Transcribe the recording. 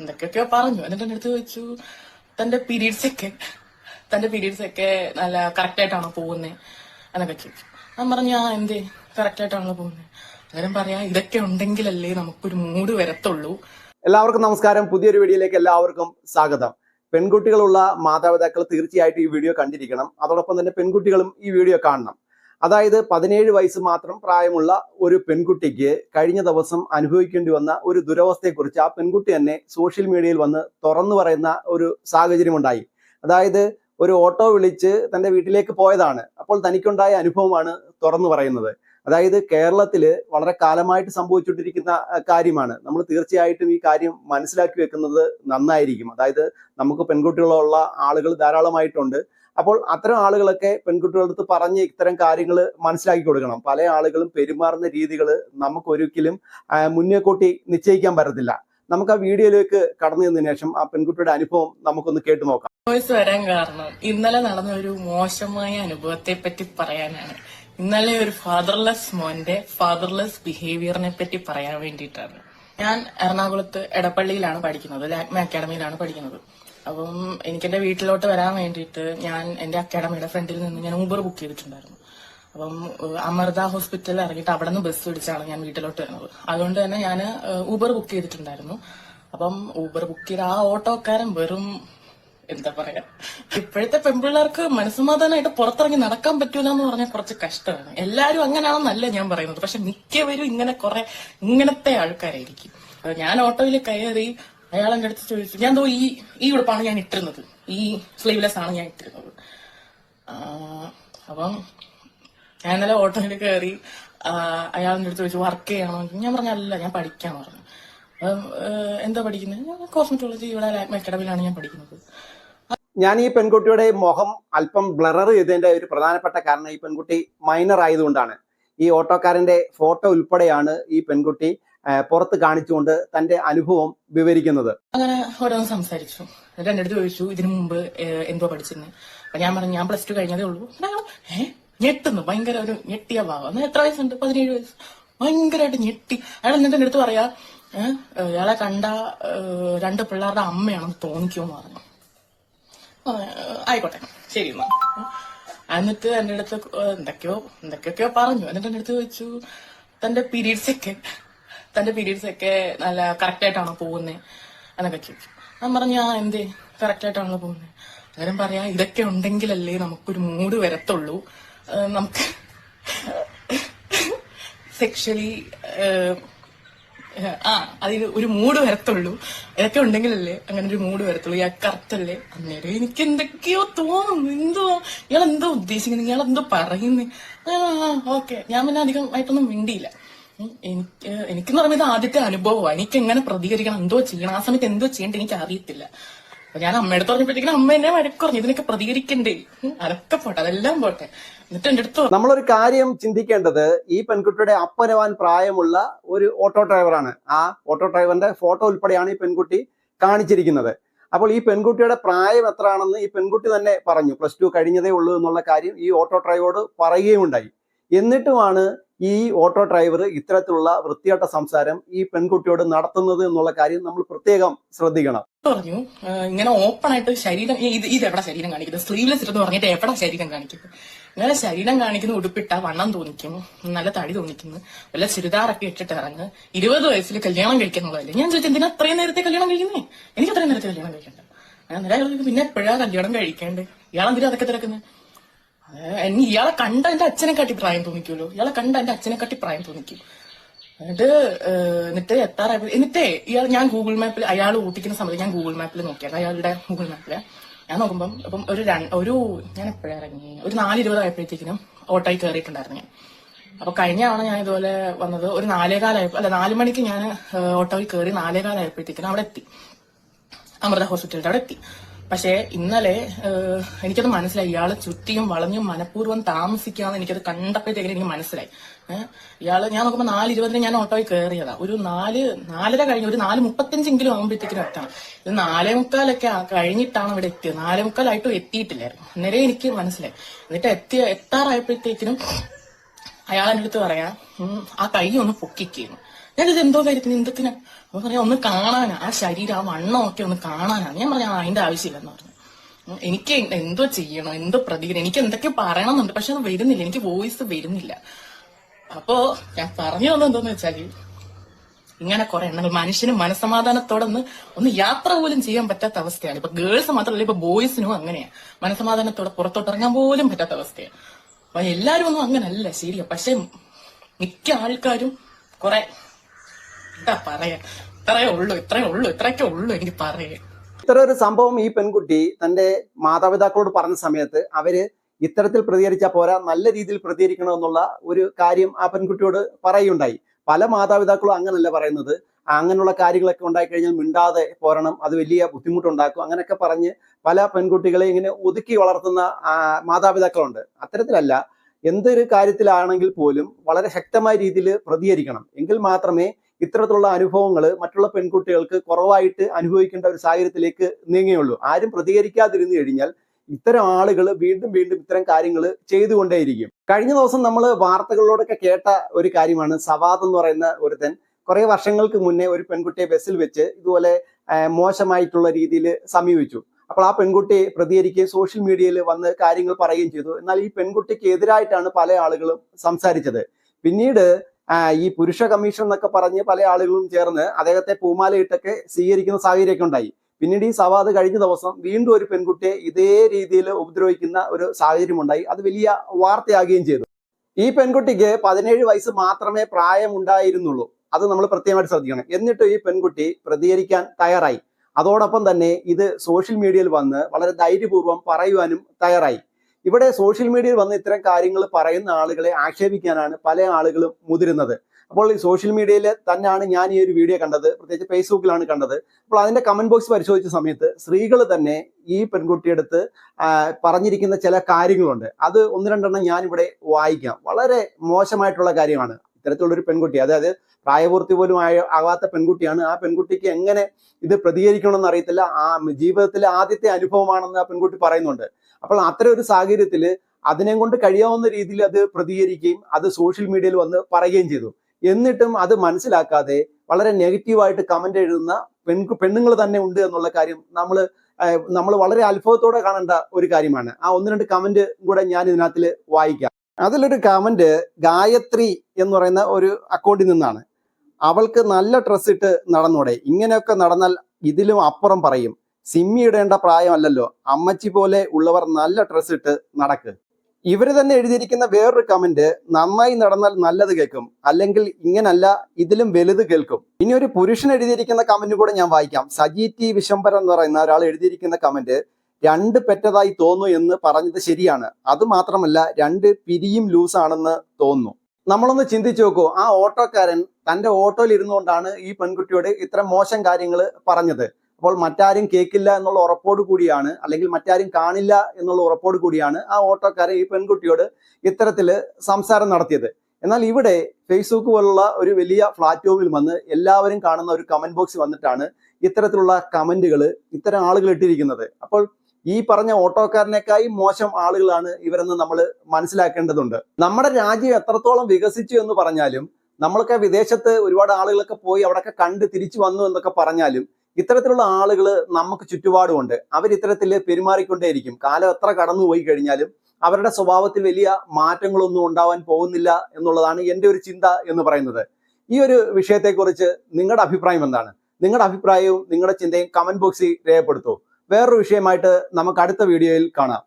എന്തൊക്കെയൊക്കെയോ പറഞ്ഞു. എന്നിട്ട് എന്റെ അടുത്ത് വെച്ചു തന്റെ പീരീഡ്സ് ഒക്കെ തന്റെ പീരീഡ്സ് ഒക്കെ നല്ല കറക്റ്റ് ആയിട്ടാണോ പോകുന്നത് എന്നൊക്കെ ചോദിച്ചു. ഞാൻ പറഞ്ഞു ആ എന്തേ? കറക്റ്റ് ആയിട്ടാണല്ലോ പോകുന്നത് അന്നേരം പറയാ ഇതൊക്കെ ഉണ്ടെങ്കിലല്ലേ നമുക്കൊരു മൂഡ് വരത്തുള്ളൂ. എല്ലാവർക്കും നമസ്കാരം. പുതിയൊരു വീഡിയോയിലേക്ക് എല്ലാവർക്കും സ്വാഗതം. പെൺകുട്ടികളുള്ള മാതാപിതാക്കൾ തീർച്ചയായിട്ടും ഈ വീഡിയോ കണ്ടിരിക്കണം. അതോടൊപ്പം തന്നെ പെൺകുട്ടികളും ഈ വീഡിയോ കാണണം. അതായത് പതിനേഴ് വയസ്സ് മാത്രം പ്രായമുള്ള ഒരു പെൺകുട്ടിക്ക് കഴിഞ്ഞ ദിവസം അനുഭവിക്കേണ്ടി വന്ന ഒരു ദുരവസ്ഥയെക്കുറിച്ച് ആ പെൺകുട്ടി തന്നെ സോഷ്യൽ മീഡിയയിൽ വന്ന് തുറന്നു പറയുന്ന ഒരു സാഹചര്യം ഉണ്ടായി അതായത് ഒരു ഓട്ടോ വിളിച്ച് തന്റെ വീട്ടിലേക്ക് പോയതാണ്. അപ്പോൾ തനിക്കുണ്ടായ അനുഭവമാണ് തുറന്നു പറയുന്നത്. അതായത് കേരളത്തിൽ വളരെ കാലമായിട്ട് സംഭവിച്ചുകൊണ്ടിരിക്കുന്ന കാര്യമാണ്. നമ്മൾ തീർച്ചയായിട്ടും ഈ കാര്യം മനസ്സിലാക്കി വെക്കുന്നത് നന്നായിരിക്കും. അതായത് നമുക്ക് പെൺകുട്ടികളുള്ള ആളുകൾ ധാരാളമായിട്ടുണ്ട്. അപ്പോൾ അത്തരം ആളുകളൊക്കെ പെൺകുട്ടികളടുത്ത് പറഞ്ഞ് ഇത്തരം കാര്യങ്ങൾ മനസ്സിലാക്കി കൊടുക്കണം. പല ആളുകളും പെരുമാറുന്ന രീതികൾ നമുക്ക് ഒരിക്കലും ആ, മുന്നേ കൂട്ടി നിശ്ചയിക്കാൻ പറ്റത്തില്ല. നമുക്ക് ആ വീഡിയോയിലേക്ക് കടന്നു ചെന്നതിന് ശേഷം ആ പെൺകുട്ടിയുടെ അനുഭവം നമുക്കൊന്ന് കേട്ടു നോക്കാം. വോയിസ് വരാൻ കാരണം ഇന്നലെ നടന്ന ഒരു മോശമായ അനുഭവത്തെ പറ്റി പറയാനാണ്. ഇന്നലെ ഒരു ഫാദർലെസ് മോന്റെ ഫാദർലെസ് ബിഹേവിയറിനെ പറ്റി പറയാൻ വേണ്ടിയിട്ടാണ്. ഞാൻ എറണാകുളത്ത് എടപ്പള്ളിയിലാണ് പഠിക്കുന്നത് ലാക്മ അക്കാഡമിയിലാണ് പഠിക്കുന്നത്. അപ്പം എനിക്ക് എന്റെ വീട്ടിലോട്ട് വരാൻ വേണ്ടിയിട്ട് ഞാൻ എന്റെ അക്കാഡമിയുടെ ഫ്രണ്ടിൽ നിന്ന് ഞാൻ ഊബർ ബുക്ക് ചെയ്തിട്ടുണ്ടായിരുന്നു. അപ്പം അമൃത ഹോസ്പിറ്റലിൽ ഇറങ്ങിയിട്ട് അവിടെ നിന്ന് ബസ് പിടിച്ചാണ് ഞാൻ വീട്ടിലോട്ട് വരുന്നത്. അതുകൊണ്ട് തന്നെ ഞാൻ ഊബർ ബുക്ക് ചെയ്തിട്ടുണ്ടായിരുന്നു. അപ്പം ഊബർ ബുക്ക് ചെയ്ത ആ ഓട്ടോക്കാരൻ വെറും എന്താ പറയാ ഇപ്പോഴത്തെ പെൺപിള്ളേർക്ക് മനസ്സമാധാനമായിട്ട് പുറത്തിറങ്ങി നടക്കാൻ പറ്റൂല എന്ന് പറഞ്ഞാൽ കുറച്ച് കഷ്ടമാണ്. എല്ലാരും അങ്ങനെയാണെന്നല്ല ഞാൻ പറയുന്നത്. പക്ഷെ മിക്കവരും ഇങ്ങനെ കുറെ ഇങ്ങനത്തെ ആൾക്കാരായിരിക്കും. ഞാൻ ഓട്ടോയിൽ കയറി അയാൾ എന്റെ അടുത്ത് ചോദിച്ചു ഞാൻ എന്തോ ഈ ഈ ഉടുപ്പാണ് ഞാൻ ഇട്ടിരുന്നത്. ഈ സ്ലീവ്ലെസ് ആണ് ഞാൻ ഇട്ടിരുന്നത്. അപ്പം ഞാൻ ഇന്നലെ ഓട്ടോയിൽ കയറി അയാൾ എന്റെ അടുത്ത് ചോദിച്ചു വർക്ക് ചെയ്യണോ? ഞാൻ പറഞ്ഞു അല്ല ഞാൻ പഠിക്കാൻ പറഞ്ഞു. അപ്പം, എന്താ പഠിക്കുന്നത് കോസ്മെറ്റോളജി ഇവിടെ അക്കാഡമിയിലാണ് ഞാൻ പഠിക്കുന്നത്. ഞാൻ ഈ പെൺകുട്ടിയുടെ മുഖം അല്പം ബ്ലറർ ചെയ്തതിന്റെ ഒരു പ്രധാനപ്പെട്ട കാരണം ഈ പെൺകുട്ടി മൈനർ ആയതുകൊണ്ടാണ്. ഈ ഓട്ടോക്കാരന്റെ ഫോട്ടോ ഉൾപ്പെടെയാണ് ഈ പെൺകുട്ടി പുറത്ത് കാണിച്ചുകൊണ്ട് തന്റെ അനുഭവം വിവരിക്കുന്നത്. അങ്ങനെ ഓരോന്ന് സംസാരിച്ചു. എന്റെ ചോദിച്ചു ഇതിനു മുമ്പ് എന്തോ പഠിച്ചിരുന്നു? അപ്പൊ ഞാൻ പറഞ്ഞു ഞാൻ പ്ലസ് ടു കഴിഞ്ഞതേ ഉള്ളൂ. ഞെട്ടുന്നു. ഭയങ്കര ഒരു ഞെട്ടിയ ഭാവം. എത്ര വയസ്സുണ്ട്? പതിനേഴ് വയസ്സ്. ഭയങ്കരമായിട്ട് ഞെട്ടി. അയാൾ എന്നിട്ട് എന്റെ അടുത്ത് പറയാ ഇയാളെ കണ്ട രണ്ട് പിള്ളേരുടെ അമ്മയാണെന്ന് തോന്നിക്കുമെന്ന് പറഞ്ഞു. ആയിക്കോട്ടെ. ശരി എന്നാ. എന്നിട്ട് എന്റെ അടുത്ത് എന്തൊക്കെയോ എന്തൊക്കെയൊക്കെയോ പറഞ്ഞു. എന്നിട്ട് എന്റെ അടുത്ത് ചോദിച്ചു തന്റെ പീരീഡ്സ് ഒക്കെ തന്റെ പീരീഡ്സ് ഒക്കെ നല്ല കറക്റ്റ് ആയിട്ടാണോ പോകുന്നത് എന്നൊക്കെ ചോദിച്ചു ഞാൻ പറഞ്ഞു ആ എന്തേ? കറക്റ്റ് ആയിട്ടാണോ പോകുന്നത് അന്നേരം പറയാ ഇതൊക്കെ ഉണ്ടെങ്കിലല്ലേ നമുക്കൊരു മൂഡ് വരത്തുള്ളൂ. നമുക്ക് സെക്ഷലി ആ അതിന് ഒരു മൂഡ് വരത്തുള്ളൂ. ഇതൊക്കെ ഉണ്ടെങ്കിലല്ലേ അങ്ങനെ ഒരു മൂഡ് വരത്തുള്ളൂ. ഇയാൾ കറക്റ്റ് അല്ലേ? അന്നേരം എനിക്ക് എന്തൊക്കെയോ തോന്നുന്നു. എന്തോ ഇയാൾ എന്തോ ഉദ്ദേശിക്കുന്നത് ഇയാൾ എന്തോ പറയുന്നേ? ആ ഓക്കെ. ഞാൻ പിന്നെ അധികം ആയിട്ടൊന്നും മിണ്ടിയില്ല. എനിക്ക് എനിക്കെന്ന് പറയുന്നത് ആദ്യത്തെ അനുഭവമാണ്. എനിക്ക് എങ്ങനെ പ്രതികരിക്കണം? എന്തോ ചെയ്യണം? ആ സമയത്ത് എന്തോ ചെയ്യേണ്ടത് എനിക്ക് അറിയത്തില്ല അപ്പൊ ഞാൻ അമ്മയുടെ പറഞ്ഞപ്പോഴത്തേക്കും അമ്മ എന്നെ വഴക്കുറഞ്ഞു ഇതിനൊക്കെ പ്രതികരിക്കണ്ടേ? അതൊക്കെ പോട്ടെ അതെല്ലാം പോട്ടെ. എന്നിട്ട് എന്റെ അടുത്ത് നമ്മളൊരു കാര്യം ചിന്തിക്കേണ്ടത് ഈ പെൺകുട്ടിയുടെ അപ്പനവാൻ പ്രായമുള്ള ഒരു ഓട്ടോ ഡ്രൈവറാണ്. ആ ഓട്ടോ ഡ്രൈവറിന്റെ ഫോട്ടോ ഉൾപ്പെടെയാണ് ഈ പെൺകുട്ടി കാണിച്ചിരിക്കുന്നത്. അപ്പോൾ ഈ പെൺകുട്ടിയുടെ പ്രായം എത്രയാണെന്ന് ഈ പെൺകുട്ടി തന്നെ പറഞ്ഞു. പ്ലസ് ടു കഴിഞ്ഞതേ ഉള്ളൂ എന്നുള്ള കാര്യം ഈ ഓട്ടോ ഡ്രൈവറോട് പറയുകയുണ്ടായി എന്നിട്ടുമാണ് ഈ ഓട്ടോ ഡ്രൈവർ ഇത്തരത്തിലുള്ള വൃത്തികെട്ട സംസാരം ഈ പെൺകുട്ടിയോട് നടത്തുന്നത് എന്നുള്ള കാര്യം നമ്മൾ പ്രത്യേകം ശ്രദ്ധിക്കണം. പറഞ്ഞു ഇങ്ങനെ ഓപ്പൺ ആയിട്ട് ശരീരം ഇത് ഇത് എവിടെ ശരീരം കാണിക്കുന്നത്? സ്ലീവ്ലെസ് ഇട്ടെന്ന് പറഞ്ഞിട്ട് എവിടെ ശരീരം കാണിക്കുന്നത്? ഇങ്ങനെ ശരീരം കാണിക്കുന്ന ഉടുപ്പിട്ട വണ്ണം തോന്നിക്കും നല്ല തടി തോന്നിക്കുന്നു വല്ല ചുരിദാറൊക്കെ ഇട്ടിട്ട് ഇറങ്ങ്. ഇരുപത് വയസ്സിൽ കല്യാണം കഴിക്കുന്നതല്ലേ? ഞാൻ ചോദിച്ചു എന്തിനാ അത്രയും നേരത്തെ കല്യാണം കഴിക്കുന്നേ? എനിക്ക് അത്രയും നേരത്തെ കല്യാണം കഴിക്കണ്ട. ഞാൻ പിന്നെ എപ്പോഴാ കല്യാണം കഴിക്കേണ്ടത് ഇയാളെന്തിനാ അതൊക്കെ തിരക്കുന്നത് എന്നെ ഇയാളെ കണ്ട എന്റെ അച്ഛനെ കാട്ടി പ്രായം തോന്നിക്കുമല്ലോ ഇയാളെ കണ്ട എന്റെ അച്ഛനെ കാട്ടി പ്രായം തോന്നിക്കും. എന്നിട്ട് എന്നിട്ട് എത്താറായി എന്നിട്ടേ ഇയാൾ ഞാൻ ഗൂഗിൾ മാപ്പിൽ അയാൾ ഊട്ടിക്കുന്ന സമയത്ത് ഞാൻ ഗൂഗിൾ മാപ്പിൽ നോക്കിയത് അയാളുടെ ഗൂഗിൾ മാപ്പിൽ ഞാൻ നോക്കുമ്പം അപ്പം ഒരു ഒരു ഞാൻ എപ്പോഴാ ഇറങ്ങി? ഒരു നാല് ഇരുപതായപ്പോഴത്തേക്കിനും ഓട്ടോയിൽ കയറിയിട്ടുണ്ടായിരുന്നു ഞാൻ. അപ്പൊ കഴിഞ്ഞ തവണ ഞാൻ ഇതുപോലെ വന്നത് ഒരു നാലേകാലായപ്പോ അല്ല നാല് മണിക്ക് ഞാൻ ഓട്ടോയിൽ കയറി നാലേകാലായപ്പോഴത്തേക്കിനും അവിടെ എത്തി. അമൃത ഹോസ്പിറ്റലിൽ അവിടെ എത്തി. പക്ഷേ ഇന്നലെ എനിക്കത് മനസ്സിലായി. ഇയാൾ ചുറ്റിയും വളഞ്ഞും മനഃപൂർവം താമസിക്കാന്ന് എനിക്കത് കണ്ടപ്പോഴത്തേക്കും എനിക്ക് മനസ്സിലായി. ഇയാൾ ഞാൻ നോക്കുമ്പോൾ നാല് ഇരുപതിന് ഞാൻ ഓട്ടോയിൽ കയറിയതാ ഒരു നാല് നാലര കഴിഞ്ഞ് ഒരു നാല് മുപ്പത്തഞ്ചെങ്കിലും ആകുമ്പോഴത്തേക്കിനും എത്തണം. ഇത് നാലേ മുക്കാലൊക്കെ കഴിഞ്ഞിട്ടാണ് ഇവിടെ എത്തിയത്. നാലേ മുക്കാലായിട്ടും എത്തിയിട്ടില്ലായിരുന്നു. അന്നേരം എനിക്ക് മനസ്സിലായി. എന്നിട്ട് എത്തിയ എത്താറായപ്പോഴത്തേക്കിനും അയാൾ അടുത്ത് പറയാ ആ കൈ ഒന്ന് പൊക്കിക്കുന്നു ഞാനിത് എന്തോ കാര്യത്തിന് എന്തൊക്കെയാ? അപ്പൊ പറയാം ഒന്ന് കാണാനാ ആ ശരീരം ആ വണ്ണമൊക്കെ ഒന്ന് കാണാനാണ് ഞാൻ പറഞ്ഞ അതിന്റെ ആവശ്യമില്ലെന്ന് പറഞ്ഞു. എനിക്ക് എന്തോ ചെയ്യണം എന്തോ പ്രതികരണം എനിക്ക് എന്തൊക്കെ പറയണമെന്നുണ്ട് പക്ഷെ അത് വരുന്നില്ല എനിക്ക് വോയിസ് വരുന്നില്ല. അപ്പോ ഞാൻ പറഞ്ഞു വന്നത് എന്തോന്ന് വെച്ചാൽ ഇങ്ങനെ കുറെ എണ്ണങ്ങൾ മനുഷ്യന് മനസമാധാനത്തോടെ ഒന്ന് ഒന്ന് യാത്ര പോലും ചെയ്യാൻ പറ്റാത്ത അവസ്ഥയാണ്. ഇപ്പൊ ഗേൾസ് മാത്രമല്ല ഇപ്പൊ ബോയ്സിനും അങ്ങനെയാ. മനസമാധാനത്തോടെ പുറത്തോട്ടിറങ്ങാൻ പോലും പറ്റാത്ത അവസ്ഥയാണ് അപ്പൊ എല്ലാരും ഒന്നും അങ്ങനല്ല ശരിയാ. പക്ഷെ മിക്ക ആൾക്കാരും കുറെ ഉള്ളൂ ഉള്ളൂ ഉള്ളൂ ഇത്ര ഒരു സംഭവം ഈ പെൺകുട്ടി തന്റെ മാതാപിതാക്കളോട് പറഞ്ഞ സമയത്ത് അവർ ഇത്തരത്തിൽ പ്രതികരിച്ചാൽ പോരാ നല്ല രീതിയിൽ പ്രതികരിക്കണമെന്നുള്ള ഒരു കാര്യം ആ പെൺകുട്ടിയോട് പറയുണ്ടായി പല മാതാപിതാക്കളും അങ്ങനല്ല പറയുന്നത്. അങ്ങനെയുള്ള കാര്യങ്ങളൊക്കെ ഉണ്ടായി കഴിഞ്ഞാൽ മിണ്ടാതെ പോരണം അത് വലിയ ബുദ്ധിമുട്ടുണ്ടാക്കും അങ്ങനെയൊക്കെ പറഞ്ഞ് പല പെൺകുട്ടികളെ ഇങ്ങനെ ഒതുക്കി വളർത്തുന്ന മാതാപിതാക്കളുണ്ട്. അത്തരത്തിലല്ല എന്തൊരു കാര്യത്തിലാണെങ്കിൽ പോലും വളരെ ശക്തമായ രീതിയിൽ പ്രതികരിക്കണം. എങ്കിൽ മാത്രമേ ഇത്തരത്തിലുള്ള അനുഭവങ്ങൾ മറ്റുള്ള പെൺകുട്ടികൾക്ക് കുറവായിട്ട് അനുഭവിക്കേണ്ട ഒരു സാഹചര്യത്തിലേക്ക് നീങ്ങിയുള്ളൂ ആരും പ്രതികരിക്കാതിരുന്നു കഴിഞ്ഞാൽ ഇത്തരം ആളുകൾ വീണ്ടും വീണ്ടും ഇത്തരം കാര്യങ്ങൾ ചെയ്തുകൊണ്ടേയിരിക്കും. കഴിഞ്ഞ ദിവസം നമ്മൾ വാർത്തകളിലൂടെയൊക്കെ കേട്ട ഒരു കാര്യമാണ്. സവാദ് എന്ന് പറയുന്ന ഒരുത്തൻ കുറെ വർഷങ്ങൾക്ക് മുന്നേ ഒരു പെൺകുട്ടിയെ ബസ്സിൽ വെച്ച് ഇതുപോലെ മോശമായിട്ടുള്ള രീതിയിൽ സമീപിച്ചു. അപ്പോൾ ആ പെൺകുട്ടി പ്രതികരിക്കുകയും സോഷ്യൽ മീഡിയയിൽ വന്ന് കാര്യങ്ങൾ പറയുകയും ചെയ്തു. എന്നാൽ ഈ പെൺകുട്ടിക്ക് എതിരായിട്ടാണ് പല ആളുകളും സംസാരിച്ചത്. പിന്നീട് ഈ പുരുഷ കമ്മീഷൻ എന്നൊക്കെ പറഞ്ഞ് പല ആളുകളും ചേർന്ന് അദ്ദേഹത്തെ പൂമാലയിട്ടൊക്കെ സ്വീകരിക്കുന്ന സാഹചര്യമൊക്കെ ഉണ്ടായി. പിന്നീട് ഈ സവാദ് കഴിഞ്ഞ ദിവസം വീണ്ടും ഒരു പെൺകുട്ടിയെ ഇതേ രീതിയിൽ ഉപദ്രവിക്കുന്ന ഒരു സാഹചര്യം ഉണ്ടായി അത് വലിയ വാർത്തയാകുകയും ചെയ്തു. ഈ പെൺകുട്ടിക്ക് പതിനേഴ് വയസ്സ് മാത്രമേ പ്രായമുണ്ടായിരുന്നുള്ളൂ. അത് നമ്മൾ പ്രത്യേകമായിട്ട് ശ്രദ്ധിക്കണം. എന്നിട്ട് ഈ പെൺകുട്ടി പ്രതികരിക്കാൻ തയ്യാറായി. അതോടൊപ്പം തന്നെ ഇത് സോഷ്യൽ മീഡിയയിൽ വന്ന് വളരെ ധൈര്യപൂർവം പറയുവാനും തയ്യാറായി. ഇവിടെ സോഷ്യൽ മീഡിയയിൽ വന്ന് ഇത്തരം കാര്യങ്ങൾ പറയുന്ന ആളുകളെ ആക്ഷേപിക്കാനാണ് പല ആളുകളും മുതിരുന്നത്. അപ്പോൾ ഈ സോഷ്യൽ മീഡിയയിൽ തന്നെയാണ് ഞാൻ ഈ ഒരു വീഡിയോ കണ്ടത്. പ്രത്യേകിച്ച് ഫേസ്ബുക്കിലാണ് കണ്ടത്. അപ്പോൾ അതിന്റെ കമന്റ് ബോക്സ് പരിശോധിച്ച സമയത്ത് സ്ത്രീകൾ തന്നെ ഈ പെൺകുട്ടിയെടുത്ത് പറഞ്ഞിരിക്കുന്ന ചില കാര്യങ്ങളുണ്ട്. അത് ഒന്ന് രണ്ടെണ്ണം ഞാൻ ഇവിടെ വായിക്കാം. വളരെ മോശമായിട്ടുള്ള കാര്യമാണ്. ഇത്തരത്തിലുള്ള ഒരു പെൺകുട്ടി അതായത് പ്രായപൂർത്തി പോലും ആയ ആവാത്ത പെൺകുട്ടിയാണ്. ആ പെൺകുട്ടിക്ക് എങ്ങനെ ഇത് പ്രതികരിക്കണമെന്ന് അറിയത്തില്ല. ആ ജീവിതത്തിലെ ആദ്യത്തെ അനുഭവമാണെന്ന് ആ പെൺകുട്ടി പറയുന്നുണ്ട്. അപ്പോൾ അത്തരം ഒരു സാഹചര്യത്തിൽ അതിനെ കൊണ്ട് കഴിയാവുന്ന രീതിയിൽ അത് പ്രതികരിക്കുകയും അത് സോഷ്യൽ മീഡിയയിൽ വന്ന് പറയുകയും ചെയ്തു. എന്നിട്ടും അത് മനസ്സിലാക്കാതെ വളരെ നെഗറ്റീവായിട്ട് കമന്റ് എഴുതുന്ന പെൺ പെണ്ണുങ്ങൾ തന്നെ ഉണ്ട് എന്നുള്ള കാര്യം നമ്മൾ നമ്മൾ വളരെ അത്ഭുതത്തോടെ കാണേണ്ട ഒരു കാര്യമാണ്. ആ ഒന്ന് രണ്ട് കമന്റ് കൂടെ ഞാൻ ഇതിനകത്തിൽ വായിക്കാം. അതിലൊരു കമന്റ് ഗായത്രി എന്ന് പറയുന്ന ഒരു അക്കൗണ്ടിൽ നിന്നാണ്. അവൾക്ക് നല്ല ഡ്രസ്സ് ഇട്ട് നടന്നൂടെ. ഇങ്ങനെയൊക്കെ നടന്നാൽ ഇതിലും അപ്പുറം പറയും. സിമ്മി ഇടേണ്ട പ്രായമല്ലല്ലോ. അമ്മച്ചി പോലെ ഉള്ളവർ നല്ല ഡ്രസ് ഇട്ട് നടക്ക്. ഇവർ തന്നെ എഴുതിയിരിക്കുന്ന വേറൊരു കമന്റ് നന്നായി നടന്നാൽ നല്ലത് കേൾക്കും. അല്ലെങ്കിൽ ഇങ്ങനല്ല ഇതിലും വലുത് കേൾക്കും. ഇനി ഒരു പുരുഷൻ എഴുതിയിരിക്കുന്ന കമന്റ് കൂടെ ഞാൻ വായിക്കാം. സജി ടി വിശംബരൻ എന്ന് പറയുന്ന ഒരാൾ എഴുതിയിരിക്കുന്ന കമന്റ് രണ്ട് പെറ്റതായി തോന്നു എന്ന് പറഞ്ഞത് ശരിയാണ്. അത് മാത്രമല്ല രണ്ട് പിരിയും ലൂസ് ആണെന്ന് തോന്നുന്നു. നമ്മളൊന്ന് ചിന്തിച്ചു നോക്കൂ. ആ ഓട്ടോക്കാരൻ തന്റെ ഓട്ടോയിൽ ഇരുന്നുകൊണ്ടാണ് ഈ പെൺകുട്ടിയോട് ഇത്ര മോശം കാര്യങ്ങൾ പറഞ്ഞത്. അപ്പോൾ മറ്റാരും കേൾക്കില്ല എന്നുള്ള ഉറപ്പോട് കൂടിയാണ് അല്ലെങ്കിൽ മറ്റാരും കാണില്ല എന്നുള്ള ഉറപ്പോട് കൂടിയാണ് ആ ഓട്ടോക്കാരൻ ഈ പെൺകുട്ടിയോട് ഇത്തരത്തിൽ സംസാരം നടത്തിയത്. എന്നാൽ ഇവിടെ ഫേസ്ബുക്ക് പോലുള്ള ഒരു വലിയ പ്ലാറ്റ്ഫോമിൽ വന്ന് എല്ലാവരും കാണുന്ന ഒരു കമന്റ് ബോക്സ് വന്നിട്ടാണ് ഇത്തരത്തിലുള്ള കമന്റുകൾ ഇത്തരം ആളുകൾ ഇട്ടിരിക്കുന്നത്. അപ്പോൾ ഈ പറഞ്ഞ ഓട്ടോക്കാരനേക്കായി മോശം ആളുകളാണ് ഇവരെന്ന് നമ്മൾ മനസ്സിലാക്കേണ്ടതുണ്ട്. നമ്മുടെ രാജ്യം എത്രത്തോളം വികസിച്ചു എന്ന് പറഞ്ഞാലും നമ്മളൊക്കെ വിദേശത്ത് ഒരുപാട് ആളുകളൊക്കെ പോയി അവിടെയൊക്കെ കണ്ട് തിരിച്ചു വന്നു എന്നൊക്കെ പറഞ്ഞാലും ഇത്തരത്തിലുള്ള ആളുകൾ നമുക്ക് ചുറ്റുപാടുമുണ്ട്. അവർ ഇത്തരത്തിൽ പെരുമാറിക്കൊണ്ടേയിരിക്കും. കാലം എത്ര കടന്നു പോയി കഴിഞ്ഞാലും അവരുടെ സ്വഭാവത്തിൽ വലിയ മാറ്റങ്ങളൊന്നും ഉണ്ടാവാൻ പോകുന്നില്ല എന്നുള്ളതാണ് എന്റെ ഒരു ചിന്ത എന്ന് പറയുന്നത്. ഈ ഒരു വിഷയത്തെക്കുറിച്ച് നിങ്ങളുടെ അഭിപ്രായം എന്താണ്? നിങ്ങളുടെ അഭിപ്രായവും നിങ്ങളുടെ ചിന്തയും കമന്റ് ബോക്സിൽ രേഖപ്പെടുത്തൂ. വേറൊരു വിഷയമായിട്ട് നമുക്ക് അടുത്ത വീഡിയോയിൽ കാണാം.